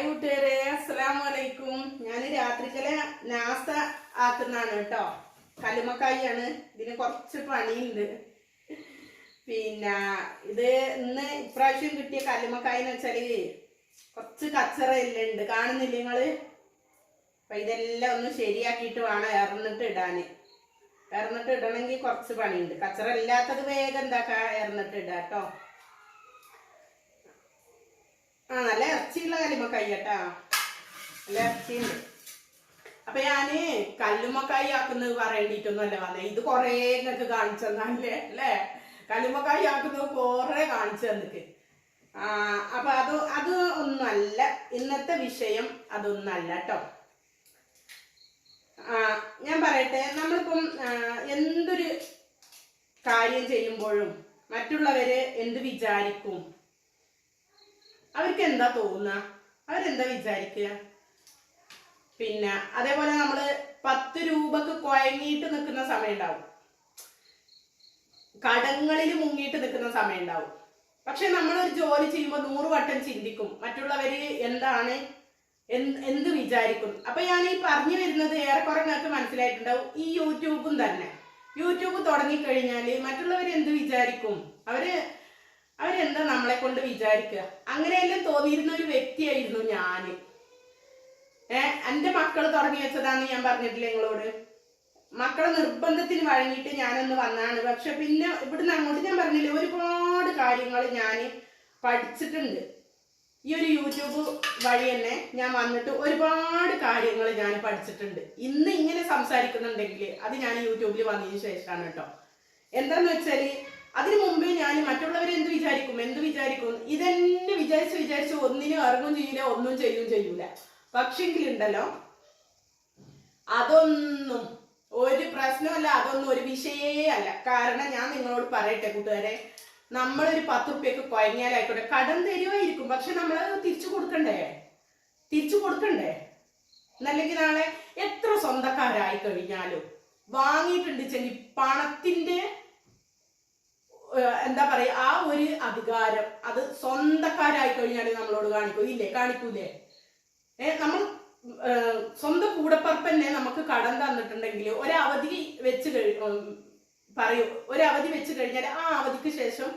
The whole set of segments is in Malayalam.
ഹായ് കൂട്ടുകാരെ അസ്സലാം വലൈക്കും ഞാൻ രാത്രിക്കലെ നാസ ആക്കുന്നതാണ് കേട്ടോ. കല്ലുമക്കായാണ് ഇതിന് കുറച്ച് പണിയുണ്ട്. പിന്നെ ഇത് ഇന്ന് ഇപ്രാവശ്യം കിട്ടിയ കല്ലുമക്കായി എന്ന് വെച്ചാൽ കുറച്ച് ഉണ്ട്. കാണുന്നില്ല നിങ്ങൾ? അപ്പൊ ഇതെല്ലാം ഒന്ന് ശരിയാക്കിയിട്ട് വേണം ഇറന്നിട്ട് ഇടാന്. ഇറന്നിട്ട് ഇടണമെങ്കിൽ കുറച്ച് പണിയുണ്ട്. കച്ചറ ഇല്ലാത്തത് വേഗം എന്താക്കാ? ഇറന്നിട്ട് ഇടാം കേട്ടോ. ആ നല്ല ഇറച്ചിയുള്ള കല്ലുമ്മക്കായി കേട്ടാ നല്ല ഇറച്ചിയുണ്ട്. അപ്പൊ ഞാൻ കല്ലുമ്മക്കായി ആക്കുന്നത് പറയേണ്ടിട്ടൊന്നുമല്ല. വന്നേ ഇത് കൊറേ നിങ്ങൾക്ക് കാണിച്ചു തന്നാലേ അല്ലേ? കല്ലുമ്മക്കായി ആക്കുന്നത് കൊറേ കാണിച്ചു തന്നിട്ട് ആ അപ്പൊ അത് അത് ഒന്നല്ല ഇന്നത്തെ വിഷയം അതൊന്നല്ല കേട്ടോ. ആ ഞാൻ പറയട്ടെ. നമ്മളിപ്പം എന്തൊരു കാര്യം ചെയ്യുമ്പോഴും മറ്റുള്ളവര് എന്ത് വിചാരിക്കും? അവർക്ക് എന്താ തോന്നുക? അവരെന്താ വിചാരിക്കുക? പിന്നെ അതേപോലെ നമ്മൾ പത്ത് രൂപക്ക് കുഴങ്ങിയിട്ട് നിൽക്കുന്ന സമയം ഉണ്ടാവും കടങ്ങളിൽ മുങ്ങിയിട്ട് നിൽക്കുന്ന സമയം ഉണ്ടാവും പക്ഷെ നമ്മളൊരു ജോലി ചെയ്യുമ്പോൾ നൂറ് വട്ടം ചിന്തിക്കും മറ്റുള്ളവർ എന്താണ്? എന്ത് വിചാരിക്കും? അപ്പൊ ഞാൻ ഈ പറഞ്ഞു വരുന്നത് ഏറെക്കുറെ നിങ്ങൾക്ക് മനസ്സിലായിട്ടുണ്ടാവും. ഈ യൂട്യൂബും തന്നെ. യൂട്യൂബ് തുടങ്ങിക്കഴിഞ്ഞാൽ മറ്റുള്ളവർ എന്ത് വിചാരിക്കും? അവർ അവരെന്താ നമ്മളെ കൊണ്ട് വിചാരിക്കുക? അങ്ങനെയെല്ലാം തോന്നിയിരുന്ന ഒരു വ്യക്തിയായിരുന്നു ഞാൻ. ഏർ എന്റെ മക്കൾ തുടങ്ങി വെച്ചതാന്ന് ഞാൻ പറഞ്ഞിട്ടില്ല നിങ്ങളോട്? മക്കളെ നിർബന്ധത്തിന് വഴങ്ങിയിട്ട് ഞാനൊന്ന് വന്നാണ് പക്ഷെ പിന്നെ ഇവിടുന്ന് അങ്ങോട്ട് ഞാൻ പറഞ്ഞില്ലേ ഒരുപാട് കാര്യങ്ങൾ ഞാൻ പഠിച്ചിട്ടുണ്ട്. ഈ ഒരു യൂട്യൂബ് വഴി തന്നെ ഞാൻ വന്നിട്ട് ഒരുപാട് കാര്യങ്ങൾ ഞാൻ പഠിച്ചിട്ടുണ്ട്. ഇന്ന് ഇങ്ങനെ സംസാരിക്കുന്നുണ്ടെങ്കിൽ അത് ഞാൻ യൂട്യൂബിൽ വന്നതിന് ശേഷമാണ് കേട്ടോ. എന്താന്ന് വെച്ചാൽ അതിനു മുമ്പേ ഞാൻ മറ്റുള്ളവരെ എന്ത് വിചാരിക്കും? എന്ത് വിചാരിക്കും? ഇതെന്നെ വിചാരിച്ച് വിചാരിച്ച് ഒന്നിനും ഇറങ്ങും ചെയ്യൂല ഒന്നും ചെയ്യും ചെയ്യൂല. പക്ഷെങ്കിലുണ്ടല്ലോ അതൊന്നും ഒരു പ്രശ്നമല്ല അതൊന്നും ഒരു വിഷയേ അല്ല. കാരണം ഞാൻ നിങ്ങളോട് പറയട്ടെ കൂട്ടുകാരെ നമ്മളൊരു പത്ത് റുപ്യക്ക് കുഴങ്ങിയാലായിക്കോട്ടെ കടം തരുമായിരിക്കും പക്ഷെ നമ്മൾ തിരിച്ചു കൊടുക്കണ്ടേ? തിരിച്ചു കൊടുക്കണ്ടേ? എന്നല്ലെങ്കിൽ നാളെ എത്ര സ്വന്തക്കാരായി കഴിഞ്ഞാലും വാങ്ങിയിട്ടുണ്ട് ചെങ്കിൽ പണത്തിന്റെ എന്താ പറയാ ആ ഒരു അധികാരം അത് സ്വന്തക്കാരായി കഴിഞ്ഞാൽ നമ്മളോട് കാണിക്കൂ. ഇല്ലേ? കാണിക്കൂലേ? ഏ നമ്മൾ സ്വന്തം കൂടപ്പറപ്പന്നെ നമുക്ക് കടം തന്നിട്ടുണ്ടെങ്കിൽ ഒരവധി വെച്ച് കഴി പറയൂ ഒരവധി വെച്ച് കഴിഞ്ഞാൽ ആ അവധിക്ക് ശേഷം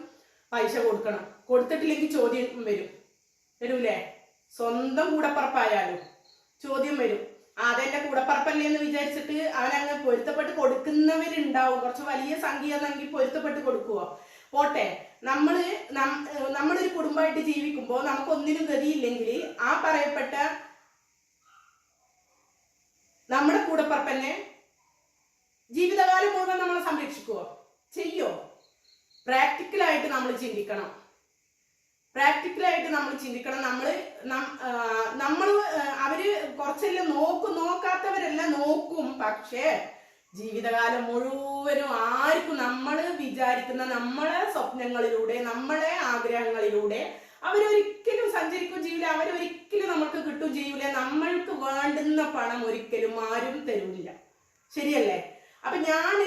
പൈസ കൊടുക്കണം. കൊടുത്തിട്ടില്ലെങ്കിൽ ചോദ്യം വരും. വരൂലേ? സ്വന്തം കൂടപ്പറപ്പായാലും ചോദ്യം വരും. അതെന്റെ കൂടപ്പറപ്പല്ലേ എന്ന് വിചാരിച്ചിട്ട് അവനങ്ങ് പൊരുത്തപ്പെട്ട് കൊടുക്കുന്നവരുണ്ടാവും. കുറച്ച് വലിയ സംഖ്യ എന്നെങ്കിൽ പൊരുത്തപ്പെട്ട് കൊടുക്കുവോ? പോട്ടെ. നമ്മൾ നമ്മളൊരു കുടുംബമായിട്ട് ജീവിക്കുമ്പോൾ നമുക്ക് ഒന്നിനും ഗതിയില്ലെങ്കിൽ ആ പറയപ്പെട്ട നമ്മുടെ കൂടപ്പറപ്പന്നെ ജീവിതകാലം മുഴുവൻ നമ്മളെ സംരക്ഷിക്കുവോ? ചെയ്യോ? പ്രാക്ടിക്കലായിട്ട് നമ്മൾ ചിന്തിക്കണം. പ്രാക്ടിക്കലായിട്ട് നമ്മൾ ചിന്തിക്കണം. നമ്മൾ നമ്മൾ അവർ കുറച്ചെല്ലാം നോക്കും നോക്കാത്തവരെല്ലാം നോക്കും. പക്ഷേ ജീവിതകാലം മുഴുവനും ആർക്കും നമ്മൾ വിചാരിക്കുന്ന നമ്മളെ സ്വപ്നങ്ങളിലൂടെ നമ്മളെ ആഗ്രഹങ്ങളിലൂടെ അവരൊരിക്കലും സഞ്ചരിക്കും ചെയ്യില്ല അവരൊരിക്കലും നമുക്ക് കിട്ടും ജീവില നമ്മൾക്ക് വേണ്ടുന്ന പണം ഒരിക്കലും ആരും തരൂല. ശരിയല്ലേ? അപ്പൊ ഞാൻ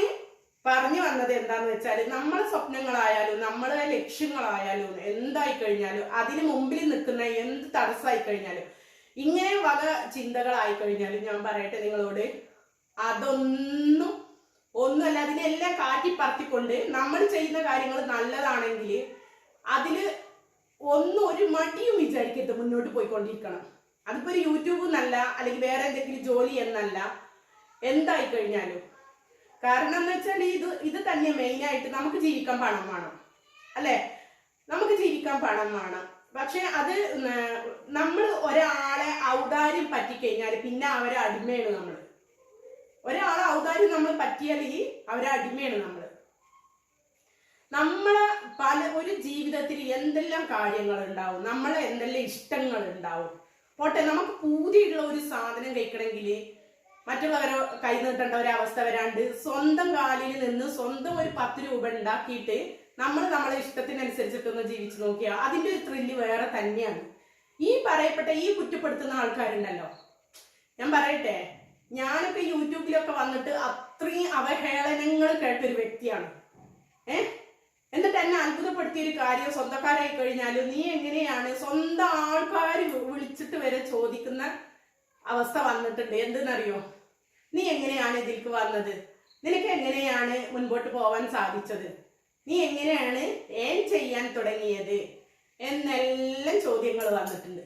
പറഞ്ഞു വന്നത് എന്താന്ന് വെച്ചാൽ നമ്മളെ സ്വപ്നങ്ങളായാലും നമ്മളെ ലക്ഷ്യങ്ങളായാലും എന്തായി കഴിഞ്ഞാലും അതിന് മുമ്പിൽ നിൽക്കുന്ന എന്ത് തടസ്സമായി കഴിഞ്ഞാലും ഇങ്ങനെ വക ചിന്തകളായി കഴിഞ്ഞാലും ഞാൻ പറയട്ടെ നിങ്ങളോട് അതൊന്നും ഒന്നുമല്ല അതിനെല്ലാം കാറ്റി പറത്തിക്കൊണ്ട് നമ്മൾ ചെയ്യുന്ന കാര്യങ്ങൾ നല്ലതാണെങ്കിൽ അതിൽ ഒന്നും ഒരു മടിയും വിചാരിക്കരുത് മുന്നോട്ട് പോയിക്കൊണ്ടിരിക്കണം. അതിപ്പോ ഒരു യൂട്യൂബ് എന്നല്ല അല്ലെങ്കിൽ വേറെ എന്തെങ്കിലും ജോലി എന്നല്ല എന്തായി കഴിഞ്ഞാലും. കാരണം എന്ന് വെച്ചാൽ ഇത് ഇത് തന്നെ മെയിൻ ആയിട്ട് നമുക്ക് ജീവിക്കാൻ പണം വേണം. അല്ലെ? നമുക്ക് ജീവിക്കാൻ പണം വേണം. പക്ഷെ അത് നമ്മൾ ഒരാളെ ഔദാര്യം പറ്റിക്കഴിഞ്ഞാൽ പിന്നെ അവരെ അടിമയാണ് നമ്മൾ ഒരാളെ ഔദാര്യം നമ്മൾ പറ്റിയാൽ ഈ അവരെ അടിമയാണ് നമ്മൾ നമ്മളെ പല ഒരു ജീവിതത്തിൽ എന്തെല്ലാം കാര്യങ്ങൾ ഉണ്ടാവും നമ്മളെ എന്തെല്ലാം ഇഷ്ടങ്ങൾ ഉണ്ടാവും പോട്ടെ നമുക്ക് പൂതിയുള്ള ഒരു സാധനം കഴിക്കണമെങ്കിൽ മറ്റുള്ളവരെ കൈ നീട്ടേണ്ട ഒരു അവസ്ഥ വരാണ്ട് സ്വന്തം കാലിൽ നിന്ന് സ്വന്തം ഒരു പത്ത് രൂപ ഉണ്ടാക്കിയിട്ട് നമ്മൾ നമ്മളെ ഇഷ്ടത്തിനനുസരിച്ചിട്ടൊന്ന് ജീവിച്ചു നോക്കിയാൽ അതിന്റെ ഒരു ത്രില്ല് വേറെ തന്നെയാണ്. ഈ പറയപ്പെട്ട ഈ കുറ്റപ്പെടുത്തുന്ന ആൾക്കാരുണ്ടല്ലോ. ഞാൻ പറയട്ടെ ഞാനൊക്കെ യൂട്യൂബിലൊക്കെ വന്നിട്ട് അത്രയും അവഹേളനങ്ങൾ കേട്ടൊരു വ്യക്തിയാണ്. ഏ? എന്നിട്ട് എന്നെ അത്ഭുതപ്പെടുത്തിയ ഒരു കാര്യം സ്വന്തക്കാരായി കഴിഞ്ഞാലും നീ എങ്ങനെയാണ് സ്വന്തം ആൾക്കാർ വിളിച്ചിട്ട് വരെ ചോദിക്കുന്ന അവസ്ഥ വന്നിട്ടുണ്ട്. എന്തെന്നറിയോ? നീ എങ്ങനെയാണ് ഇതിലേക്ക് വന്നത്? നിനക്ക് എങ്ങനെയാണ് മുൻപോട്ട് പോവാൻ സാധിച്ചത്? നീ എങ്ങനെയാണ് ഏൻ ചെയ്യാൻ തുടങ്ങിയത്? എന്നെല്ലാം ചോദ്യങ്ങൾ വന്നിട്ടുണ്ട്.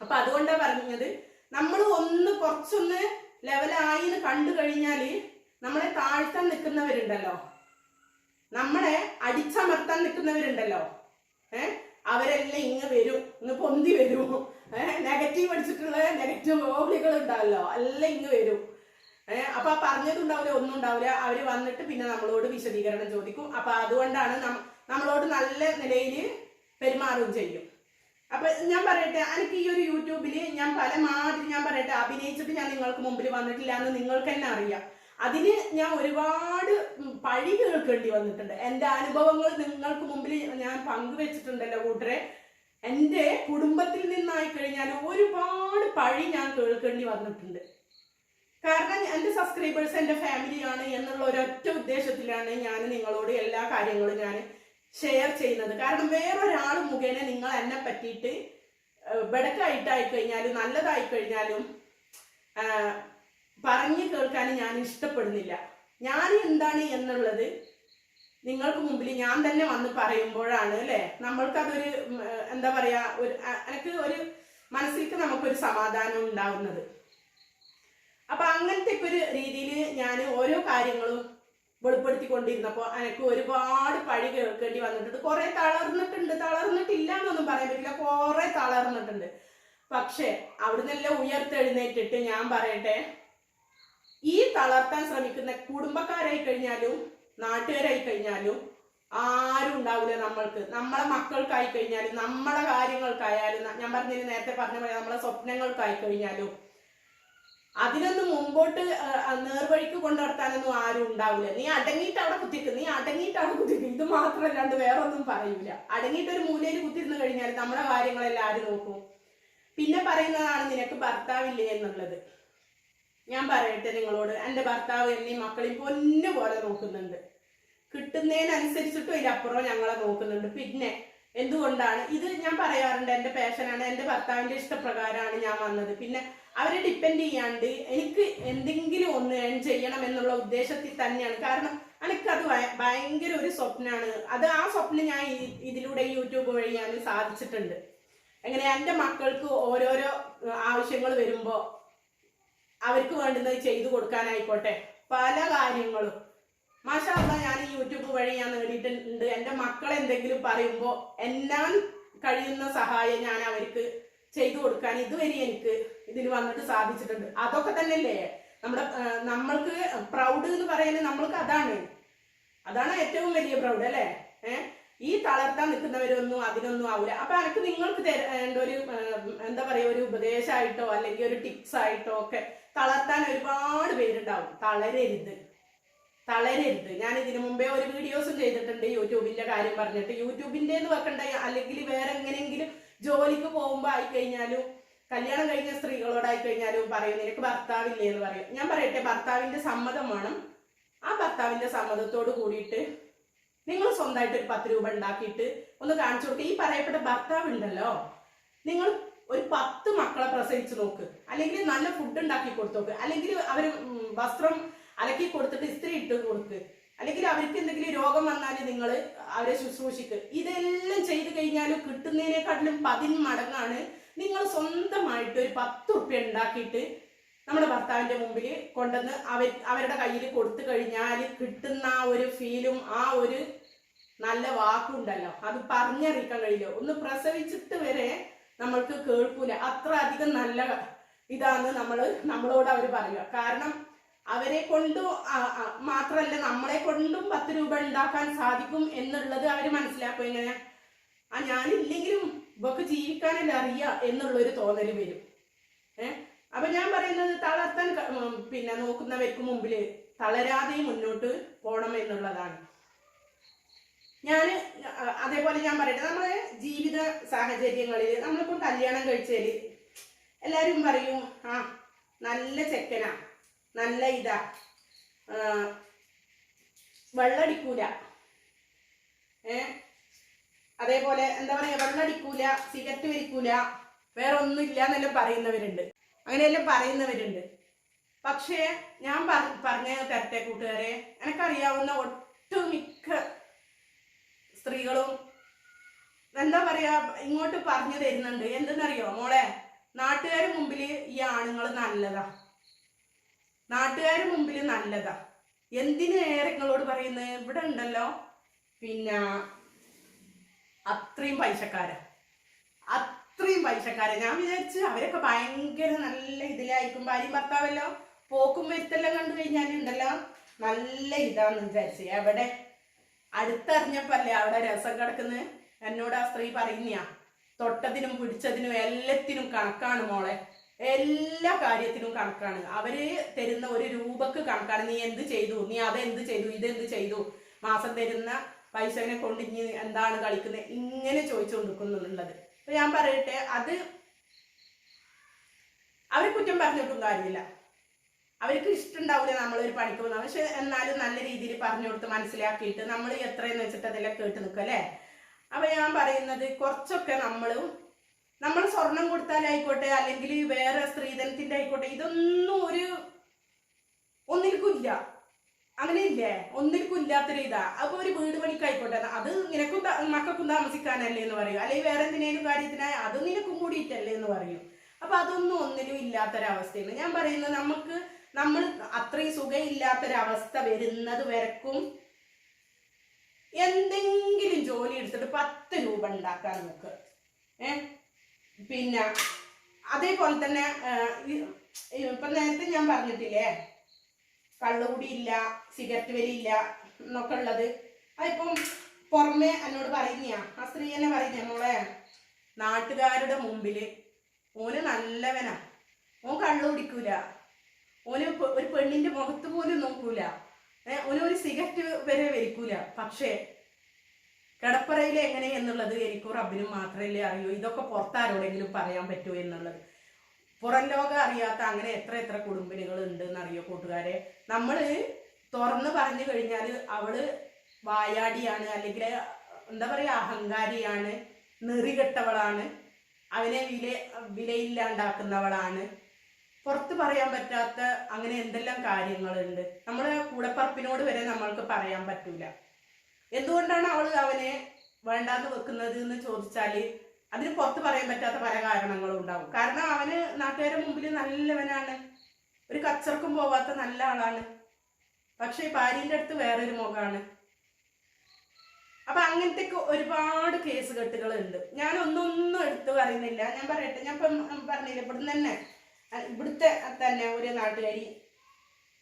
അപ്പൊ അതുകൊണ്ടാണ് പറഞ്ഞത് നമ്മൾ ഒന്ന് കുറച്ചൊന്ന് ലെവലായി കണ്ടു കഴിഞ്ഞാൽ നമ്മളെ താഴ്ത്താൻ നിൽക്കുന്നവരുണ്ടല്ലോ. നമ്മളെ അടിച്ചമർത്താൻ നിൽക്കുന്നവരുണ്ടല്ലോ. ഏഹ് അവരെല്ലാം ഇങ്ങ് വരും ഇങ്ങ് പൊന്തി വരും. ഏഹ് നെഗറ്റീവ് അടിച്ചിട്ടുള്ള നെഗറ്റീവ് ഓഹ്ലികൾ ഉണ്ടാവല്ലോ എല്ലാം ഇങ്ങ് വരും. അപ്പൊ ആ പറഞ്ഞതുണ്ടാവില്ല ഒന്നും ഉണ്ടാവില്ല. അവർ വന്നിട്ട് പിന്നെ നമ്മളോട് വിശദീകരണം ചോദിക്കും. അപ്പൊ അതുകൊണ്ടാണ് നമ്മളോട് നല്ല നിലയിൽ പെരുമാറുകയും ചെയ്യും. അപ്പൊ ഞാൻ പറയട്ടെ എനിക്ക് ഈ ഒരു യൂട്യൂബിൽ ഞാൻ പല മാതിരി ഞാൻ പറയട്ടെ അഭിനയിച്ചിട്ട് ഞാൻ നിങ്ങൾക്ക് മുമ്പിൽ വന്നിട്ടില്ല എന്ന് നിങ്ങൾക്ക് തന്നെ അറിയാം. അതിന് ഞാൻ ഒരുപാട് പഴി കേൾക്കേണ്ടി വന്നിട്ടുണ്ട്. എന്റെ അനുഭവങ്ങൾ നിങ്ങൾക്ക് മുമ്പിൽ ഞാൻ പങ്കുവെച്ചിട്ടുണ്ടല്ലോ കൂട്ടരെ. എന്റെ കുടുംബത്തിൽ നിന്നായി കഴിഞ്ഞാൽ ഒരുപാട് പഴി ഞാൻ കേൾക്കേണ്ടി വന്നിട്ടുണ്ട്. കാരണം എന്റെ സബ്സ്ക്രൈബേഴ്സ് എന്റെ ഫാമിലിയാണ് എന്നുള്ള ഒരൊറ്റ ഉദ്ദേശത്തിലാണ് ഞാൻ നിങ്ങളോട് എല്ലാ കാര്യങ്ങളും ഞാൻ ഷെയർ ചെയ്യുന്നത്. കാരണം വേറൊരാൾ മുഖേന നിങ്ങൾ എന്നെ പറ്റിയിട്ട് ബെടക്കായിട്ടായി കഴിഞ്ഞാലും നല്ലതായി കഴിഞ്ഞാലും പറഞ്ഞു കേൾക്കാൻ ഞാൻ ഇഷ്ടപ്പെടുന്നില്ല. ഞാൻ എന്താണ് എന്നുള്ളത് നിങ്ങൾക്ക് മുമ്പിൽ ഞാൻ തന്നെ വന്ന് പറയുമ്പോഴാണ് അല്ലേ? നമ്മൾക്കതൊരു എന്താ പറയാ ഒരു എനിക്ക് ഒരു മനസ്സിലേക്ക് നമുക്കൊരു സമാധാനം ഉണ്ടാവുന്നത്. അപ്പൊ അങ്ങനത്തെ ഇപ്പൊ ഒരു രീതിയിൽ ഞാൻ ഓരോ കാര്യങ്ങളും വെളിപ്പെടുത്തിക്കൊണ്ടിരുന്നപ്പോൾ എനിക്ക് ഒരുപാട് പഴി കേൾക്കേണ്ടി വന്നിട്ടുണ്ട്. കുറെ തളർന്നിട്ടുണ്ട്. തളർന്നിട്ടില്ല എന്നൊന്നും പറയാൻ പറ്റില്ല. കുറെ തളർന്നിട്ടുണ്ട്. പക്ഷെ അവിടുന്ന് എല്ലാം ഉയർത്തെഴുന്നേറ്റിട്ട് ഞാൻ പറയട്ടെ ഈ തളർത്താൻ ശ്രമിക്കുന്ന കുടുംബക്കാരായി കഴിഞ്ഞാലും നാട്ടുകാരായി കഴിഞ്ഞാലും ആരും ഉണ്ടാവില്ല നമ്മൾക്ക്. നമ്മളെ മക്കൾക്കായി കഴിഞ്ഞാലും നമ്മളെ കാര്യങ്ങൾക്കായാലും ഞാൻ പറഞ്ഞതിന് നേരത്തെ പറഞ്ഞ പോലെ നമ്മളെ സ്വപ്നങ്ങൾക്കായി കഴിഞ്ഞാലും അതിനൊന്നും മുമ്പോട്ട് നേർവഴിക്ക് കൊണ്ടു നടത്താനൊന്നും ആരും ഉണ്ടാവില്ല. നീ അടങ്ങിയിട്ട് അവിടെ കുത്തിക്ക് നീ അടങ്ങിയിട്ട് അവിടെ കുത്തിക്ക് ഇത് മാത്രമല്ലാണ്ട് വേറെ ഒന്നും പറയൂല. അടങ്ങിയിട്ട് ഒരു മൂലയിൽ കുത്തിരുന്ന് കഴിഞ്ഞാൽ നമ്മുടെ കാര്യങ്ങളെല്ലാം ആര് നോക്കും. പിന്നെ പറയുന്നതാണ് നിനക്ക് ഭർത്താവില്ലേ എന്നുള്ളത്. ഞാൻ പറയട്ടെ നിങ്ങളോട് എന്റെ ഭർത്താവ് എന്നെയും മക്കളെയും പൊന്നു പോലെ നോക്കുന്നുണ്ട്. കിട്ടുന്നതിനനുസരിച്ചിട്ടും ഇതിലപ്പുറം ഞങ്ങളെ നോക്കുന്നുണ്ട്. പിന്നെ എന്തുകൊണ്ടാണ്? ഇത് ഞാൻ പറയാറുണ്ട് എന്റെ പാഷനാണ് എന്റെ ഭർത്താവിന്റെ ഇഷ്ടപ്രകാരമാണ് ഞാൻ വന്നത്. പിന്നെ അവരെ ഡിപ്പെൻഡ് ചെയ്യാണ്ട് എനിക്ക് എന്തെങ്കിലും ഒന്ന് ഏൺ ചെയ്യണം എന്നുള്ള ഉദ്ദേശത്തിൽ തന്നെയാണ്. കാരണം എനിക്കത് ഭയ- ഭയങ്കര ഒരു സ്വപ്നമാണ് അത് ആ സ്വപ്നം ഞാൻ ഇതിലൂടെ യൂട്യൂബ് വഴി ഞാൻ സാധിച്ചിട്ടുണ്ട്. എങ്ങനെ എന്റെ മക്കൾക്ക് ഓരോരോ ആവശ്യങ്ങൾ വരുമ്പോൾ അവർക്ക് വേണ്ടുന്നത് ചെയ്തു കൊടുക്കാനായിക്കോട്ടെ. പല കാര്യങ്ങളും. മാഷാ ഞാൻ യൂട്യൂബ് വഴി ഞാൻ നേടിയിട്ടുണ്ട്. എന്റെ മക്കൾ എന്തെങ്കിലും പറയുമ്പോൾ എന്നാൽ കഴിയുന്ന സഹായം ഞാൻ അവർക്ക് ചെയ്തു കൊടുക്കാൻ ഇതുവരെ എനിക്ക് ഇതിൽ വന്നിട്ട് സാധിച്ചിട്ടുണ്ട്. അതൊക്കെ തന്നെയല്ലേ? നമ്മുടെ നമ്മൾക്ക് പ്രൗഡ് എന്ന് പറയുന്നത് നമ്മൾക്ക് അതാണ്. അതാണ് ഏറ്റവും വലിയ പ്രൗഡ് അല്ലേ? ഏഹ് ഈ തളർത്താൻ നിൽക്കുന്നവരൊന്നും അതിനൊന്നും ആവില്ല അപ്പൊ എനിക്ക് നിങ്ങൾക്ക് തരേണ്ട ഒരു എന്താ പറയാ ഒരു ഉപദേശമായിട്ടോ അല്ലെങ്കിൽ ഒരു ടിപ്സ് ആയിട്ടോ ഒക്കെ തളർത്താൻ ഒരുപാട് പേരുണ്ടാവും. തളരരുത്. തളരരുത്. ഞാൻ ഇതിനു മുമ്പേ ഒരു വീഡിയോസും ചെയ്തിട്ടുണ്ട് യൂട്യൂബിന്റെ കാര്യം പറഞ്ഞിട്ട്. യൂട്യൂബിന്റെ എന്ന് വെക്കണ്ട അല്ലെങ്കിൽ വേറെ എങ്ങനെയെങ്കിലും ജോലിക്ക് പോകുമ്പോൾ ആയി കഴിഞ്ഞാലും കല്യാണം കഴിഞ്ഞ സ്ത്രീകളോടായി കഴിഞ്ഞാലും പറയും നിനക്ക് ഭർത്താവില്ലേ എന്ന് പറയും. ഞാൻ പറയട്ടെ ഭർത്താവിന്റെ സമ്മതം വേണം. ആ ഭർത്താവിന്റെ സമ്മതത്തോട് കൂടിയിട്ട് നിങ്ങൾ സ്വന്തമായിട്ട് ഒരു പത്ത് രൂപ ഉണ്ടാക്കിയിട്ട് ഒന്ന് കാണിച്ചു കൊടുക്കുക ഈ പറയപ്പെട്ട ഭർത്താവ് ഉണ്ടല്ലോ നിങ്ങൾ ഒരു പത്ത് മക്കളെ പ്രസവിച്ച് നോക്ക്. അല്ലെങ്കിൽ നല്ല ഫുഡ് ഉണ്ടാക്കി കൊടുത്തു നോക്ക്. അല്ലെങ്കിൽ അവർ വസ്ത്രം അലക്കി കൊടുത്തിട്ട് ഇസ്ത്രി ഇട്ട് കൊടുക്ക്. അല്ലെങ്കിൽ അവർക്ക് എന്തെങ്കിലും രോഗം വന്നാൽ നിങ്ങൾ അവരെ ശുശ്രൂഷിക്ക്. ഇതെല്ലാം ചെയ്തു കഴിഞ്ഞാലും കിട്ടുന്നതിനെക്കാട്ടിലും പതിന് മടങ്ങാണ് നിങ്ങൾ സ്വന്തമായിട്ട് ഒരു പത്ത് ഉറുപ്പ്യ ഉണ്ടാക്കിയിട്ട് നമ്മുടെ ഭർത്താവിന്റെ മുമ്പിൽ കൊണ്ടുവന്ന് അവർ അവരുടെ കയ്യിൽ കൊടുത്തു കഴിഞ്ഞാൽ കിട്ടുന്ന ആ ഒരു ഫീലും ആ ഒരു നല്ല വാക്കുണ്ടല്ലോ. അത് പറഞ്ഞറിയിക്കാൻ കഴിയില്ല. ഒന്ന് പ്രസവിച്ചിട്ട് വരെ നമ്മൾക്ക് കേൾക്കൂല. അത്ര അധികം നല്ല ഇതാണ് നമ്മൾ നമ്മളോട് അവർ പറയുക. കാരണം അവരെ കൊണ്ടും ആ- നമ്മളെ കൊണ്ടും പത്ത് രൂപ ഉണ്ടാക്കാൻ സാധിക്കും എന്നുള്ളത് അവർ മനസ്സിലാക്കും. എങ്ങനെ? ആ ഞാനില്ലെങ്കിലും ഇവക്ക് ജീവിക്കാനല്ല അറിയാം എന്നുള്ളൊരു തോന്നൽ വരും. ഏ? അപ്പൊ ഞാൻ പറയുന്നത് തളർത്താൻ പിന്നെ നോക്കുന്നവർക്ക് മുമ്പിൽ തളരാതെ മുന്നോട്ട് പോകണം എന്നുള്ളതാണ്. ഞാൻ അതേപോലെ ഞാൻ പറയട്ടെ. നമ്മളെ ജീവിത സാഹചര്യങ്ങളിൽ നമ്മളിപ്പോൾ കല്യാണം കഴിച്ചാൽ എല്ലാവരും പറയും ആ നല്ല ചെക്കനാ നല്ല ഇതാ വെള്ളടിക്കൂല. ഏ? അതേപോലെ എന്താ പറയുക വെള്ളടിക്കൂല സിഗരറ്റ് വലിക്കൂല വേറെ ഒന്നും ഇല്ല എന്നെല്ലാം പറയുന്നവരുണ്ട്. അങ്ങനെയെല്ലാം പറയുന്നവരുണ്ട്. പക്ഷേ ഞാൻ പറ- പറഞ്ഞ തരട്ടെ കൂട്ടുകാരെ എനിക്കറിയാവുന്ന ഒട്ടുമിക്ക സ്ത്രീകളും എന്താ പറയാ ഇങ്ങോട്ട് പറഞ്ഞു തരുന്നുണ്ട്. എന്തെന്നറിയോ മോളെ? നാട്ടുകാർ മുമ്പിൽ ഈ ആണുങ്ങൾ നല്ലതാ. നാട്ടുകാർ മുമ്പിൽ നല്ലതാ. എന്തിനു ഏറെ നിങ്ങളോട് പറയുന്നത് ഇവിടെ ഉണ്ടല്ലോ. പിന്നെ അത്രയും പൈസക്കാരാ. അത്രയും പൈസക്കാര. ഞാൻ വിചാരിച്ച് അവരൊക്കെ ഭയങ്കര നല്ല ഇതിലായിരിക്കും. ഭാര്യയും ഭർത്താവല്ലോ പോക്കും വരുത്തെല്ലാം കണ്ടു കഴിഞ്ഞാൽ ഉണ്ടല്ലോ. നല്ല ഇതാന്ന് വിചാരിച്ചു. എവിടെ? അടുത്തറിഞ്ഞപ്പല്ലേ അവിടെ രസം കിടക്കുന്നത് എന്നോട് ആ സ്ത്രീ പറയുന്നയാ തൊട്ടതിനും പിടിച്ചതിനും എല്ലാത്തിനും കണക്കാണ് മോളെ. എല്ലാ കാര്യത്തിനും കണക്കാണ്. അവർ തരുന്ന ഒരു രൂപക്ക് കണക്കാണ്. നീ എന്ത് ചെയ്തു? നീ അതെന്ത് ചെയ്തു? ഇതെന്ത് ചെയ്തു? മാസം തരുന്ന പൈസനെ കൊണ്ട് ഇനി എന്താണ് കളിക്കുന്നത് ഇങ്ങനെ ചോദിച്ചു കൊടുക്കുന്നുള്ളത് അപ്പൊ ഞാൻ പറയട്ടെ അത് അവരെ കുറ്റം പറഞ്ഞിട്ടും കാര്യമില്ല. അവർക്ക് ഇഷ്ടമുണ്ടാവില്ല നമ്മളൊരു പണിക്ക് പോകുന്നത്. പക്ഷെ എന്നാലും നല്ല രീതിയിൽ പറഞ്ഞു കൊടുത്ത് മനസ്സിലാക്കിയിട്ട് നമ്മൾ എത്രയെന്ന് വെച്ചിട്ട് അതെല്ലാം കേട്ട് നിൽക്കും അല്ലേ? അപ്പൊ ഞാൻ പറയുന്നത് കുറച്ചൊക്കെ നമ്മളും നമ്മൾ സ്വർണം കൊടുത്താലായിക്കോട്ടെ അല്ലെങ്കിൽ വേറെ സ്ത്രീധനത്തിന്റെ ആയിക്കോട്ടെ ഇതൊന്നും ഒരു ഒന്നിൽക്കില്ല അങ്ങനെ ഇല്ലേ? ഒന്നിൽക്കും ഇല്ലാത്തൊരു ഇതാ. അപ്പോൾ ഒരു വീട് പണിക്കായിക്കോട്ടെ അത് നിനക്കും മക്കൾക്കും താമസിക്കാനല്ലേ എന്ന് പറയും. അല്ലെങ്കിൽ വേറെ എന്തിനേലും കാര്യത്തിനായി അത് നിനക്കും കൂടിയിട്ടല്ലേ എന്ന് പറയും. അപ്പൊ അതൊന്നും ഒന്നിലും ഇല്ലാത്തൊരവസ്ഥയാണ്. ഞാൻ പറയുന്നത് നമുക്ക് നമ്മൾ അത്രയും സുഖമില്ലാത്തൊരവസ്ഥ വരുന്നത് വരക്കും. എന്തെങ്കിലും ജോലി എടുത്തിട്ട് പത്ത് രൂപ ഉണ്ടാക്കാൻ നോക്ക്. ഏ? പിന്നെ അതേപോലെ തന്നെ ഇപ്പൊ നേരത്തെ ഞാൻ പറഞ്ഞിട്ടില്ലേ? കള്ളുകൂടിയില്ല സിഗരറ്റ് വലി ഇല്ല എന്നൊക്കെ ഉള്ളത്. അതിപ്പം പുറമെ എന്നോട് പറയുന്നയാ ആ സ്ത്രീ തന്നെ പറയുന്ന മോളെ നാട്ടുകാരുടെ മുമ്പിൽ ഓന് നല്ലവനാ. ഓൻ കള്ളു കുടിക്കൂല ഓന് ഒരു പെണ്ണിന്റെ മുഖത്ത് പോലും നോക്കൂല. ഓന് ഒരു സിഗരറ്റ് വരെ വലിക്കൂല. പക്ഷേ കിടപ്പറയിൽ എങ്ങനെ എന്നുള്ളത് എനിക്കും റബ്ബിനും മാത്രമല്ലേ അറിയൂ. ഇതൊക്കെ പുറത്താരോടെങ്കിലും പറയാൻ പറ്റുമോ എന്നുള്ളത്. പുറം ലോകം അറിയാത്ത അങ്ങനെ എത്ര എത്ര കുടുംബിനികൾ ഉണ്ട് എന്നറിയോ കൂട്ടുകാരെ? നമ്മൾ തുറന്ന് പറഞ്ഞു കഴിഞ്ഞാൽ അവൾ വായാടിയാണ് അല്ലെങ്കിൽ എന്താ പറയാ അഹങ്കാരിയാണ് നെറികെട്ടവളാണ് അവനെ വില വിലയില്ലാണ്ടാക്കുന്നവളാണ്. പുറത്ത് പറയാൻ പറ്റാത്ത അങ്ങനെ എന്തെല്ലാം കാര്യങ്ങളുണ്ട്? നമ്മളെ കൂടപ്പറപ്പിനോട് വരെ നമ്മൾക്ക് പറയാൻ പറ്റൂല. എന്തുകൊണ്ടാണ് അവൾ അവനെ വേണ്ടാന്ന് വെക്കുന്നത് എന്ന് ചോദിച്ചാൽ അതിന് പുറത്ത് പറയാൻ പറ്റാത്ത പല കാരണങ്ങളും ഉണ്ടാവും. കാരണം അവന് നാട്ടുകാരുടെ മുമ്പിൽ നല്ലവനാണ്. ഒരു കച്ചർക്കും പോവാത്ത നല്ല ആളാണ്. പക്ഷെ ഭാര്യന്റെ അടുത്ത് വേറൊരു മുഖമാണ്. അപ്പൊ അങ്ങനത്തെ ഒരുപാട് കേസ് കെട്ടുകളുണ്ട് ഞാൻ ഒന്നൊന്നും എടുത്തു പറയുന്നില്ല. ഞാൻ പറയട്ടെ. ഞാൻ ഇപ്പം പറഞ്ഞില്ല? ഇവിടുന്ന് തന്നെ ഇവിടുത്തെ തന്നെ ഒരു നാട്ടുകാരി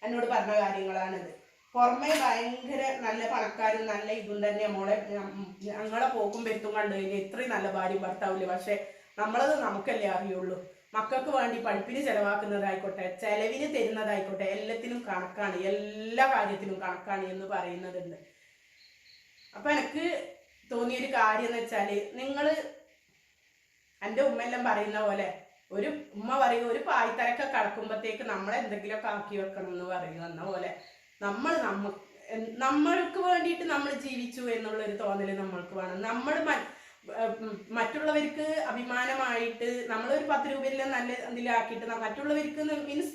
എന്നോട് പറഞ്ഞ കാര്യങ്ങളാണിത്. പുറമെ ഭയങ്കര നല്ല പണക്കാരും നല്ല ഇതും തന്നെ. മോളെ ഞങ്ങളെ പോക്കും പെരുത്തും കണ്ടു കഴിഞ്ഞാൽ ഇത്രയും നല്ല ഭാര്യ ഭർത്താവില്ല പക്ഷെ നമ്മളത് നമുക്കല്ലേ അറിയുള്ളൂ. മക്കൾക്ക് വേണ്ടി പഠിപ്പിന് ചെലവാക്കുന്നതായിക്കോട്ടെ ചെലവിന് തരുന്നതായിക്കോട്ടെ എല്ലാത്തിനും കണക്കാണ് എല്ലാ കാര്യത്തിനും കണക്കാണ് എന്ന് പറയുന്നതുണ്ട്. അപ്പൊ എനിക്ക് തോന്നിയൊരു കാര്യം എന്ന് വെച്ചാൽ നിങ്ങൾ എന്റെ ഉമ്മയെല്ലാം പറയുന്ന പോലെ ഒരു ഉമ്മ പറയും ഒരു പായ്ത്തരക്ക കടക്കുമ്പോഴത്തേക്ക് നമ്മളെ എന്തെങ്കിലുമൊക്കെ ആക്കി വെക്കണം എന്ന് പറയും എന്ന പോലെ നമ്മൾ നമ്മ നമ്മൾക്ക് വേണ്ടിയിട്ട് നമ്മൾ ജീവിച്ചു എന്നുള്ള ഒരു തോന്നൽ നമ്മൾക്ക് വേണം. നമ്മൾ മറ്റുള്ളവർക്ക് അഭിമാനമായിട്ട് നമ്മളൊരു പത്ത് രൂപയിലെ നല്ല ഇതിലാക്കിയിട്ട് മറ്റുള്ളവർക്ക് മീൻസ്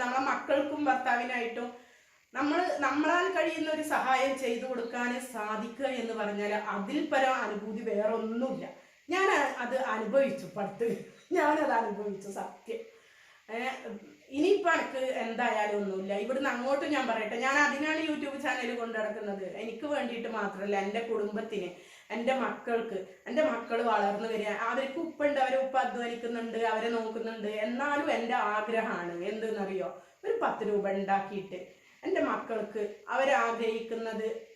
നമ്മളെ മക്കൾക്കും ഭർത്താവിനായിട്ടും നമ്മൾ നമ്മളാൽ കഴിയുന്ന ഒരു സഹായം ചെയ്തു കൊടുക്കാൻ സാധിക്കുക എന്ന് പറഞ്ഞാൽ അതിൽ പരം അനുഭൂതി വേറൊന്നുമില്ല. ഞാൻ അത് അനുഭവിച്ചു പടുത്ത് ഞാനത് അനുഭവിച്ചു സത്യം ഇനിയിപ്പോൾ എനിക്ക് എന്തായാലും ഒന്നുമില്ല. ഇവിടുന്ന് അങ്ങോട്ടും ഞാൻ പറയട്ടെ. ഞാൻ അതിനാണ് യൂട്യൂബ് ചാനൽ കൊണ്ടു നടക്കുന്നത്. എനിക്ക് വേണ്ടിയിട്ട് മാത്രമല്ല എന്റെ കുടുംബത്തിന് എന്റെ മക്കൾക്ക്. എന്റെ മക്കൾ വളർന്നു വരിക. അവർക്ക് ഉപ്പുണ്ട് അവരെ ഉപ്പ അധ്വാനിക്കുന്നുണ്ട് അവരെ നോക്കുന്നുണ്ട്. എന്നാലും എന്റെ ആഗ്രഹമാണ്. എന്തെന്നറിയോ? ഒരു പത്ത് രൂപ ഉണ്ടാക്കിയിട്ട് എന്റെ മക്കൾക്ക് അവരാഗ്രഹിക്കുന്നത്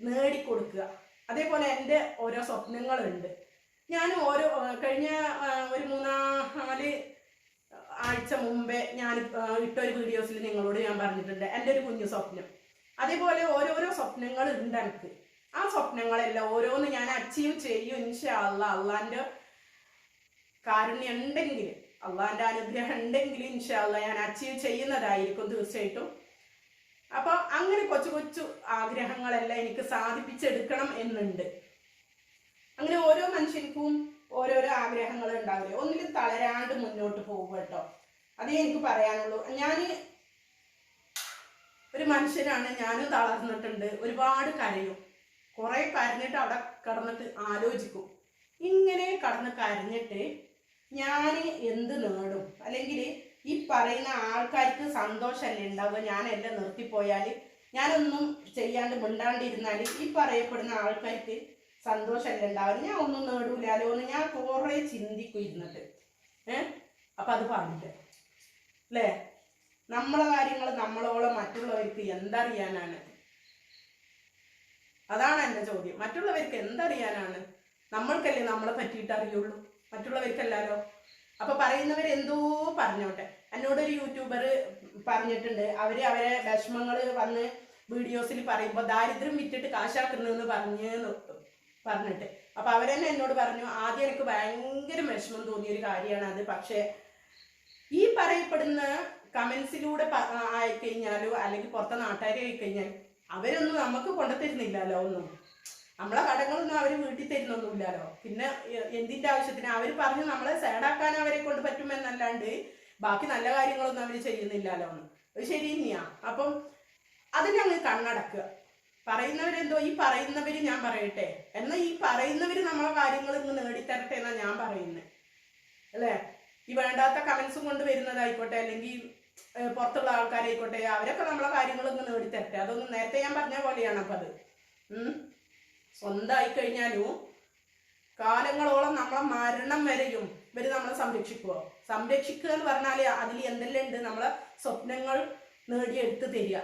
നേടിക്കൊടുക്കുക. അതേപോലെ എന്റെ ഓരോ സ്വപ്നങ്ങളുണ്ട്. ഞാൻ ഓരോ കഴിഞ്ഞ ഒരു ഒരു മൂന്നാൽ ആഴ്ച മുമ്പേ ഞാൻ ഇട്ട ഇട്ടൊരു വീഡിയോസിൽ നിങ്ങളോട് ഞാൻ പറഞ്ഞിട്ടുണ്ട്. എന്റെ ഒരു കുഞ്ഞു സ്വപ്നം. അതേപോലെ ഓരോരോ സ്വപ്നങ്ങൾ ഉണ്ട് എനിക്ക്. ആ സ്വപ്നങ്ങളെല്ലാം ഓരോന്ന് ഞാൻ അച്ചീവ് ചെയ്യും ഇൻഷാ അള്ളാ അള്ളാന്റെ കാരുണ്യം ഉണ്ടെങ്കിൽ അള്ളാന്റെ അനുഗ്രഹം ഉണ്ടെങ്കിൽ ഇൻഷാ അള്ളാ ഞാൻ അച്ചീവ് ചെയ്യുന്നതായിരിക്കും തീർച്ചയായിട്ടും. അപ്പൊ അങ്ങനെ കൊച്ചു കൊച്ചു ആഗ്രഹങ്ങളെല്ലാം എനിക്ക് സാധിപ്പിച്ചെടുക്കണം എന്നുണ്ട്. അങ്ങനെ ഓരോ മനുഷ്യർക്കും ഓരോരോ ആഗ്രഹങ്ങൾ ഉണ്ടാവില്ലേ? ഒന്നിലും തളരാണ്ട് മുന്നോട്ട് പോകുക കേട്ടോ. അതേ എനിക്ക് പറയാനുള്ളൂ. ഞാൻ ഒരു മനുഷ്യനാണ് ഞാനും തളർന്നിട്ടുണ്ട് ഒരുപാട് കരയും. കുറെ കരഞ്ഞിട്ട് അവിടെ കിടന്നിട്ട് ആലോചിക്കും. ഇങ്ങനെ കടന്ന് കരഞ്ഞിട്ട് ഞാൻ എന്ത് നേടും? അല്ലെങ്കിൽ ഈ പറയുന്ന ആൾക്കാർക്ക് സന്തോഷമല്ലേ ഉണ്ടാവുക? ഞാൻ എല്ലാം നിർത്തിപ്പോയാൽ ഞാനൊന്നും ചെയ്യാണ്ട് മിണ്ടാണ്ടിരുന്നാൽ ഈ പറയപ്പെടുന്ന ആൾക്കാർക്ക് സന്തോഷമല്ലേ ഉണ്ടാവുക ഞാൻ ഒന്നും നേടൂലാലോ എന്ന് ഞാൻ കുറേ ചിന്തിക്കും ഇരുന്നിട്ട്. ഏ? അപ്പം അത് പറഞ്ഞിട്ട്. അല്ലേ? നമ്മളെ കാര്യങ്ങൾ നമ്മളോളം മറ്റുള്ളവർക്ക് എന്തറിയാനാണ്? അതാണ് എന്റെ ചോദ്യം. മറ്റുള്ളവർക്ക് എന്തറിയാനാണ്? നമ്മൾക്കല്ലേ നമ്മളെ പറ്റിയിട്ട് അറിയുള്ളൂ. മറ്റുള്ളവർക്കല്ലാലോ അപ്പൊ പറയുന്നവർ എന്തോ പറഞ്ഞോട്ടെ. എന്നോടൊരു യൂട്യൂബർ പറഞ്ഞിട്ടുണ്ട്. അവർ അവരെ വിഷമങ്ങൾ വന്ന് വീഡിയോസിൽ പറയുമ്പോൾ ദാരിദ്ര്യം വിറ്റിട്ട് കാശാക്കുന്നതെന്ന് പറഞ്ഞ് പറഞ്ഞിട്ട്. അപ്പൊ അവരെന്നെ എന്നോട് പറഞ്ഞു ആദ്യം എനിക്ക് ഭയങ്കര വിഷമം തോന്നിയ ഒരു കാര്യമാണ് അത് പക്ഷേ ഈ പറയപ്പെടുന്ന കമന്റ്സിലൂടെ ആയിക്കഴിഞ്ഞാലോ അല്ലെങ്കിൽ പുറത്തെ നാട്ടുകാരെ ആയിക്കഴിഞ്ഞാൽ അവരൊന്നും നമുക്ക് കൊണ്ടുതരുന്നില്ലല്ലോ ഒന്നും. നമ്മളെ കടങ്ങളൊന്നും അവർ വീട്ടിൽ തരുന്നൊന്നുമില്ലല്ലോ. പിന്നെ എന്തിന്റെ ആവശ്യത്തിന്? അവർ പറഞ്ഞു നമ്മളെ സേഡാക്കാൻ അവരെ കൊണ്ട് പറ്റുമെന്നല്ലാണ്ട് ബാക്കി നല്ല കാര്യങ്ങളൊന്നും അവർ ചെയ്യുന്നില്ലല്ലോ ഒന്നും ശരി തന്നെയാ. അപ്പം അതിനങ്ങ് കണ്ണടക്കുക. പറയുന്നവരെന്തോ ഈ പറയുന്നവര് ഞാൻ പറയട്ടെ. എന്നാൽ ഈ പറയുന്നവര് നമ്മളെ കാര്യങ്ങൾ ഇങ്ങ് നേടിത്തരട്ടെ എന്നാ ഞാൻ പറയുന്നത് അല്ലേ? ഈ വേണ്ടാത്ത കമൻസും കൊണ്ട് വരുന്നതായിക്കോട്ടെ അല്ലെങ്കിൽ പുറത്തുള്ള ആൾക്കാരായിക്കോട്ടെ അവരൊക്കെ നമ്മളെ കാര്യങ്ങൾ ഇങ്ങ് നേടിത്തരട്ടെ. അതൊന്നും നേരത്തെ ഞാൻ പറഞ്ഞ പോലെയാണ് അപ്പം അത്. സ്വന്തമായി കഴിഞ്ഞാലും കാലങ്ങളോളം നമ്മളെ മരണം വരെയും ഇവർ നമ്മളെ സംരക്ഷിക്കുക സംരക്ഷിക്കുക എന്ന് പറഞ്ഞാൽ അതിൽ എന്തെല്ലാം ഉണ്ട്? നമ്മളെ സ്വപ്നങ്ങൾ നേടിയെടുത്ത് തരിക.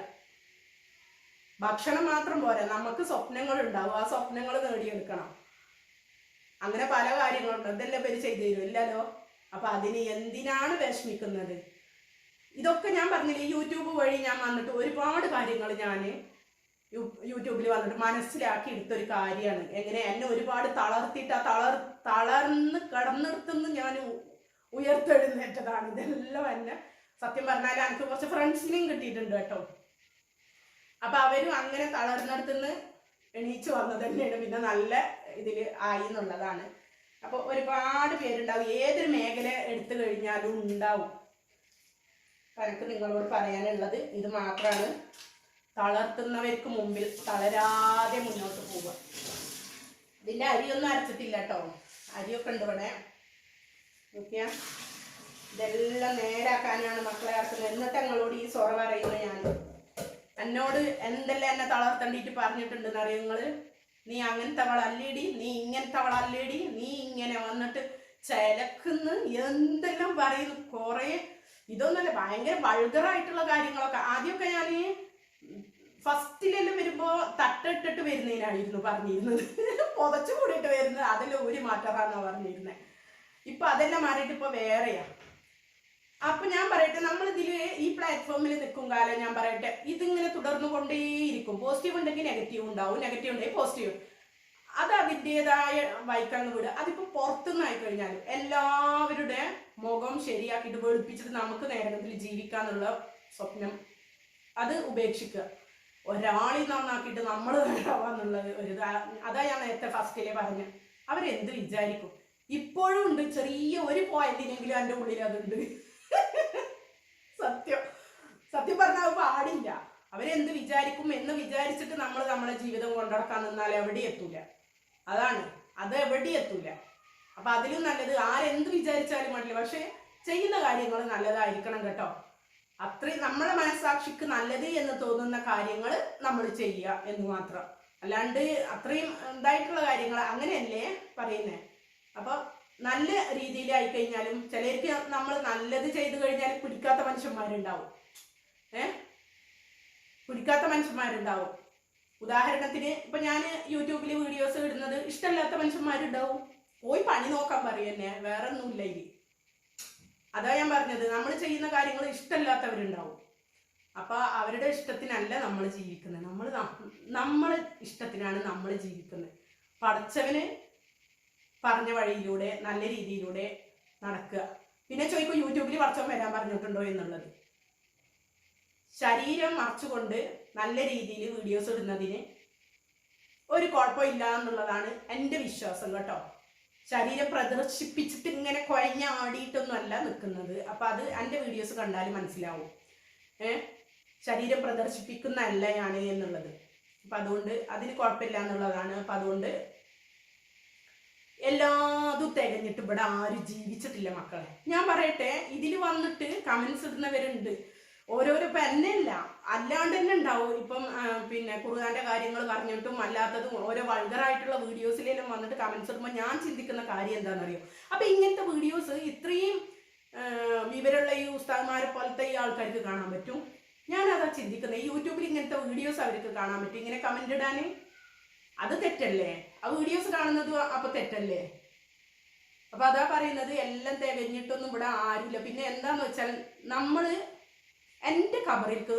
ഭക്ഷണം മാത്രം പോരാ. നമുക്ക് സ്വപ്നങ്ങൾ ഉണ്ടാവും. ആ സ്വപ്നങ്ങൾ നേടിയെടുക്കണം. അങ്ങനെ പല കാര്യങ്ങളുണ്ട് ഇതെല്ലാം പേര് ചെയ്തു തരും. ഇല്ലല്ലോ? അപ്പൊ അതിന് എന്തിനാണ് വിഷമിക്കുന്നത്? ഇതൊക്കെ ഞാൻ പറഞ്ഞില്ലേ യൂട്യൂബ് വഴി ഞാൻ വന്നിട്ട് ഒരുപാട് കാര്യങ്ങൾ ഞാൻ യൂട്യൂബിൽ വന്നിട്ട് മനസ്സിലാക്കി എടുത്തൊരു കാര്യമാണ്. എങ്ങനെ എന്നെ ഒരുപാട് തളർത്തിയിട്ട് ആ തളർ തളർന്ന് കടന്നെടുത്തുനിന്ന് ഞാൻ ഉയർത്തെഴുന്നേറ്റതാണ്. ഇതെല്ലാം എന്നെ സത്യം പറഞ്ഞാൽ എനിക്ക് കുറച്ച് ഫ്രണ്ട്സിനെയും കിട്ടിയിട്ടുണ്ട് കേട്ടോ. അപ്പൊ അവരും അങ്ങനെ തളർന്നിടത്തുനിന്ന് എണീച്ചു വന്നത് തന്നെയാണ്. പിന്നെ നല്ല ഇതിൽ ആയി എന്നുള്ളതാണ്. അപ്പൊ ഒരുപാട് പേരുണ്ടാവും. ഏതൊരു മേഖല എടുത്തു കഴിഞ്ഞാലും ഉണ്ടാവും. എനിക്ക് നിങ്ങളോട് പറയാനുള്ളത് ഇത് മാത്രമാണ് തളർത്തുന്നവർക്ക് മുമ്പിൽ തളരാതെ മുന്നോട്ട് പോവുക. ഇതിന്റെ അരിയൊന്നും അരച്ചിട്ടില്ല കേട്ടോ അരിയൊക്കെ ഉണ്ട് ഇവിടെ. നോക്കിയാ. ഇതെല്ലാം നേരാക്കാനാണ് മക്കളെ ഇറക്കുന്നത് എന്നിട്ട് ഞങ്ങളോട് ഈ സൊറ പറയുന്നത് ഞാൻ എന്നോട് എന്തെല്ലാം എന്നെ തളർത്തണ്ടിട്ട് പറഞ്ഞിട്ടുണ്ടെന്ന് അറിയോ നിങ്ങൾ നീ അങ്ങനത്തെ വളല്ലേടി നീ ഇങ്ങനത്തെ വളല്ലേടി നീ ഇങ്ങനെ വന്നിട്ട് ചിലക്കുന്ന് എന്തെല്ലാം പറയുന്നു? കുറേ ഇതൊന്നുമല്ല ഭയങ്കര വൾഗറായിട്ടുള്ള കാര്യങ്ങളൊക്കെ. ആദ്യമൊക്കെ ഞാൻ ഫസ്റ്റിലെല്ലാം വരുമ്പോ തട്ടിട്ടിട്ട് വരുന്നതിനായിരുന്നു പറഞ്ഞിരുന്നത്. പുതച്ചു കൂടിയിട്ട് വരുന്നത്. അതെല്ലാം ഒരു മാറ്ററാന്നാ പറഞ്ഞിരുന്നത് ഇപ്പൊ അതെല്ലാം മാറിയിട്ട് ഇപ്പൊ വേറെയാ. അപ്പൊ ഞാൻ പറയട്ടെ നമ്മൾ ഇതിൽ ഈ പ്ലാറ്റ്ഫോമിൽ നിൽക്കും കാലം ഞാൻ പറയട്ടെ ഇതിങ്ങനെ തുടർന്നു കൊണ്ടേയിരിക്കും പോസിറ്റീവ് ഉണ്ടെങ്കിൽ നെഗറ്റീവ് ഉണ്ടാവും നെഗറ്റീവ് ഉണ്ടെങ്കിൽ പോസിറ്റീവ് അത് അതിന്റെതായ വൈക്കങ്ങ് വിടുക. അതിപ്പോ പുറത്തുനിന്നായി കഴിഞ്ഞാൽ എല്ലാവരുടെ മുഖം ശരിയാക്കിയിട്ട് വെളുപ്പിച്ചിട്ട് നമുക്ക് നേരത്തിൽ ജീവിക്കാന്നുള്ള സ്വപ്നം അത് ഉപേക്ഷിക്കുക. ഒരാളിൽ നന്നാക്കിയിട്ട് നമ്മൾ നേടാവാന്നുള്ളത് ഒരു അതാ ഞാൻ നേരത്തെ ഫസ്റ്റിലെ പറഞ്ഞത് അവരെന്ത് വിചാരിക്കും? ഇപ്പോഴും ഉണ്ട് ചെറിയ ഒരു പോയിന്റിനെങ്കിലും എന്റെ ഉള്ളിൽ അതുണ്ട്. സത്യം. സത്യം പറഞ്ഞാൽ അത് പാടില്ല. അവരെന്ത് വിചാരിക്കും എന്ന് വിചാരിച്ചിട്ട് നമ്മൾ നമ്മുടെ ജീവിതം കൊണ്ടുനടക്കാൻ നിന്നാൽ എവിടെ എത്തൂല. അതാണ്. അത് എവിടെ എത്തൂല. അപ്പൊ അതിലും നല്ലത് ആരെന്ത് വിചാരിച്ചാലും വേണ്ടില്ല പക്ഷെ ചെയ്യുന്ന കാര്യങ്ങൾ നല്ലതായിരിക്കണം കേട്ടോ. അത്രയും നമ്മളെ മനസാക്ഷിക്ക് നല്ലത് എന്ന് തോന്നുന്ന കാര്യങ്ങൾ നമ്മൾ ചെയ്യുക എന്ന് മാത്രം. അല്ലാണ്ട് അത്രയും ഇതായിട്ടുള്ള കാര്യങ്ങൾ അങ്ങനെയല്ലേ പറയുന്നേ? അപ്പൊ നല്ല രീതിയിലായി കഴിഞ്ഞാലും ചിലർക്ക് നമ്മൾ നല്ലത് ചെയ്തു കഴിഞ്ഞാൽ പിടിക്കാത്ത മനുഷ്യന്മാരുണ്ടാവും. ഏ? പിടിക്കാത്ത മനുഷ്യന്മാരുണ്ടാവും. ഉദാഹരണത്തിന് ഇപ്പൊ ഞാൻ യൂട്യൂബിൽ വീഡിയോസ് ഇടുന്നത് ഇഷ്ടമല്ലാത്ത മനുഷ്യന്മാരുണ്ടാവും. പോയി പണി നോക്കാൻ പറയുന്നെ വേറെ ഒന്നുമില്ല ഇനി. അതാ ഞാൻ പറഞ്ഞത് നമ്മൾ ചെയ്യുന്ന കാര്യങ്ങൾ ഇഷ്ടമല്ലാത്തവരുണ്ടാവും. അപ്പൊ അവരുടെ ഇഷ്ടത്തിനല്ല നമ്മൾ ജീവിക്കുന്നത്. നമ്മൾ നമ്മൾ ഇഷ്ടത്തിനാണ് നമ്മൾ ജീവിക്കുന്നത്. പഠിച്ചവന് പറഞ്ഞ വഴിയിലൂടെ നല്ല രീതിയിലൂടെ നടക്കുക. പിന്നെ ചോദിക്കും യൂട്യൂബിൽ വർഷം വരാൻ പറഞ്ഞിട്ടുണ്ടോ? എന്നുള്ളത്. ശരീരം മറച്ചുകൊണ്ട് നല്ല രീതിയിൽ വീഡിയോസ് ഇടുന്നതിന് ഒരു കുഴപ്പമില്ല എന്നുള്ളതാണ് എന്റെ വിശ്വാസം കേട്ടോ. ശരീരം പ്രദർശിപ്പിച്ചിട്ട് ഇങ്ങനെ കുഴഞ്ഞാടിയിട്ടൊന്നുമല്ല നിൽക്കുന്നത്. അപ്പൊ അത് എന്റെ വീഡിയോസ് കണ്ടാൽ മനസ്സിലാവും. ഏ? ശരീരം പ്രദർശിപ്പിക്കുന്നതല്ല ഞാൻ എന്നുള്ളത്. അപ്പൊ അതുകൊണ്ട് അതിന് കുഴപ്പമില്ല എന്നുള്ളതാണ്. അപ്പൊ അതുകൊണ്ട് എല്ലാതും തികഞ്ഞിട്ട് ഇവിടെ ആരും ജീവിച്ചിട്ടില്ല മക്കളെ. ഞാൻ പറയട്ടെ ഇതിൽ വന്നിട്ട് കമൻസ് ഇടുന്നവരുണ്ട്. ഓരോരോ പെന്നെ അല്ല അല്ലാണ്ട് തന്നെ ഉണ്ടാവും. ഇപ്പം പിന്നെ കുറുകാന്റെ കാര്യങ്ങൾ പറഞ്ഞിട്ടും അല്ലാത്തതും ഓരോ വൾഗറായിട്ടുള്ള വീഡിയോസിലെല്ലാം വന്നിട്ട് കമൻസ് ഇടുമ്പോൾ ഞാൻ ചിന്തിക്കുന്ന കാര്യം എന്താണെന്നറിയോ? അപ്പം ഇങ്ങനത്തെ വീഡിയോസ് ഇത്രയും വിവരമുള്ള ഈ ഉസ്താദ്മാരെ പോലത്തെ ഈ ആൾക്കാർക്ക് കാണാൻ പറ്റും? ഞാനതാ ചിന്തിക്കുന്നത് യൂട്യൂബിൽ ഇങ്ങനത്തെ വീഡിയോസ് അവർക്ക് കാണാൻ പറ്റും. ഇങ്ങനെ കമന്റ് ഇടാൻ അത് തെറ്റല്ലേ? ആ വീഡിയോസ് കാണുന്നത് അപ്പൊ തെറ്റല്ലേ? അപ്പൊ അതാ പറയുന്നത് എല്ലാം തികഞ്ഞിട്ടൊന്നും ഇവിടെ ആരുമില്ല. പിന്നെ എന്താന്ന് വെച്ചാൽ നമ്മൾ എന്റെ കബറിൽക്ക്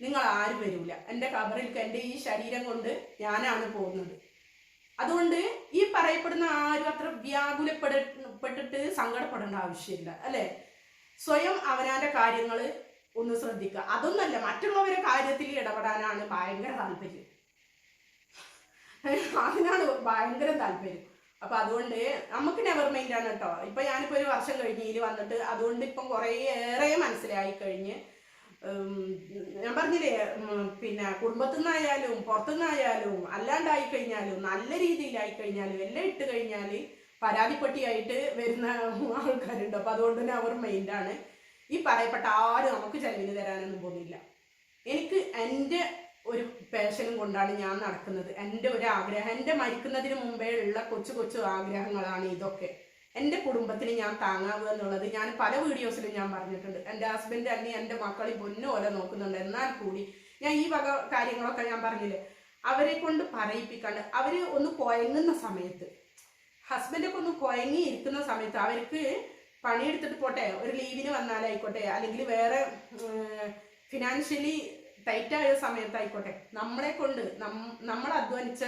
നിങ്ങൾ ആരും വരൂല. എന്റെ കബറിൽക്ക് എന്റെ ഈ ശരീരം കൊണ്ട് ഞാനാണ് പോകുന്നത്. അതുകൊണ്ട് ഈ പറയപ്പെടുന്ന ആരും അത്ര വ്യാകുലപ്പെടപ്പെട്ടിട്ട് സങ്കടപ്പെടേണ്ട ആവശ്യമില്ല അല്ലേ? സ്വയം അവനാന്റെ കാര്യങ്ങൾ ഒന്ന് ശ്രദ്ധിക്കുക. അതൊന്നല്ല മറ്റുള്ളവരുടെ കാര്യത്തിൽ ഇടപെടാനാണ് ഭയങ്കര താല്പര്യം. അതിനാണ് ഭയങ്കര താല്പര്യം. അപ്പൊ അതുകൊണ്ട് നമുക്ക് നെവർ മൈൻഡ് ആണ് കേട്ടോ ഇപ്പൊ ഞാനിപ്പോ ഒരു വർഷം കഴിഞ്ഞ് ഇതിൽ വന്നിട്ട് അതുകൊണ്ട് ഇപ്പം കുറേ ഏറെ മനസ്സിലായി കഴിഞ്ഞ് ഞാൻ പറഞ്ഞില്ലേ പിന്നെ കുടുംബത്തിൽ നിന്നായാലും പുറത്തുനിന്നായാലും അല്ലാണ്ടായി കഴിഞ്ഞാലും നല്ല രീതിയിലായി കഴിഞ്ഞാലും എല്ലാം ഇട്ട് കഴിഞ്ഞാൽ പരാതിപ്പെട്ടിയായിട്ട് വരുന്ന ആൾക്കാരുണ്ട്. അപ്പൊ അതുകൊണ്ട് തന്നെ മൈൻഡ് ആണ്. ഈ പറയപ്പെട്ട ആരും നമുക്ക് ചെലവിന് തരാനൊന്നും പോകുന്നില്ല. എനിക്ക് എന്റെ ഒരു പാഷനും കൊണ്ടാണ് ഞാൻ നടക്കുന്നത്. എന്റെ ഒരു ആഗ്രഹം എന്റെ മരിക്കുന്നതിന് മുമ്പേ ഉള്ള കൊച്ചു കൊച്ചു ആഗ്രഹങ്ങളാണ് ഇതൊക്കെ. എന്റെ കുടുംബത്തിന് ഞാൻ താങ്ങാവുക എന്നുള്ളത് ഞാൻ പല വീഡിയോസിലും ഞാൻ പറഞ്ഞിട്ടുണ്ട്. എന്റെ ഹസ്ബൻഡ് അല്ലെങ്കിൽ എന്റെ മക്കളെ പൊന്നു പോലെ നോക്കുന്നുണ്ട്. എന്നാൽ കൂടി ഞാൻ ഈ വക കാര്യങ്ങളൊക്കെ ഞാൻ പറഞ്ഞില്ലേ? അവരെ കൊണ്ട് പറയിപ്പിക്കാണ്ട് അവർ ഒന്ന് കുഴങ്ങുന്ന സമയത്ത് ഹസ്ബൻഡൊക്കെ ഒന്ന് കുഴങ്ങി ഇരിക്കുന്ന സമയത്ത് അവർക്ക് പണിയെടുത്തിട്ട് പോട്ടെ ഒരു ലീവിന് വന്നാലായിക്കോട്ടെ അല്ലെങ്കിൽ വേറെ ഫിനാൻഷ്യലി ടൈറ്റായ സമയത്തായിക്കോട്ടെ. നമ്മളെ കൊണ്ട് നമ്മൾ അധ്വാനിച്ച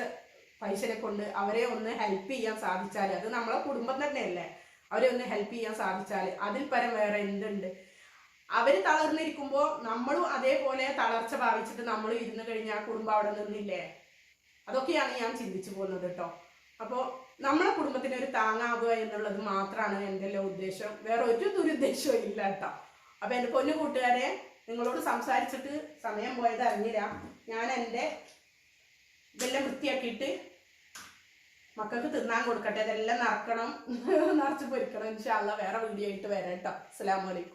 പൈസനെ കൊണ്ട് അവരെ ഒന്ന് ഹെൽപ്പ് ചെയ്യാൻ സാധിച്ചാൽ അത് നമ്മളെ കുടുംബം തന്നെയല്ലേ? അവരെ ഒന്ന് ഹെൽപ്പ് ചെയ്യാൻ സാധിച്ചാൽ അതിൽ പരം വേറെ എന്തുണ്ട്? അവർ തളർന്നിരിക്കുമ്പോൾ നമ്മളും അതേപോലെ തളർച്ച ഭാവിച്ചിട്ട് നമ്മൾ ഇരുന്ന് കഴിഞ്ഞാൽ കുടുംബം അവിടെ നിന്നില്ലേ? അതൊക്കെയാണ് ഞാൻ ചിന്തിച്ചു പോകുന്നത് കേട്ടോ. അപ്പോൾ നമ്മളെ കുടുംബത്തിന് ഒരു താങ്ങാവുക എന്നുള്ളത് മാത്രമാണ് എന്റെ ഉദ്ദേശം. വേറെ ഒരു ദുരുദ്ദേശവും ഇല്ല കേട്ടോ. അപ്പോൾ എന്റെ പൊന്നു കൂട്ടുകാരെ നിങ്ങളോട് സംസാരിച്ചിട്ട് സമയം പോയത് അറിഞ്ഞില്ല. ഞാൻ എന്റെ ഇതെല്ലാം വൃത്തിയാക്കിയിട്ട് മക്കൾക്ക് തിന്നാൻ കൊടുക്കട്ടെ ഇതെല്ലാം നിറക്കണം നിറച്ച് പൊരിക്കണം. ഇൻഷാല്ല വേറെ വീഡിയോ ആയിട്ട് വരാം കേട്ടോ. അസ്സാം അലൈക്കും.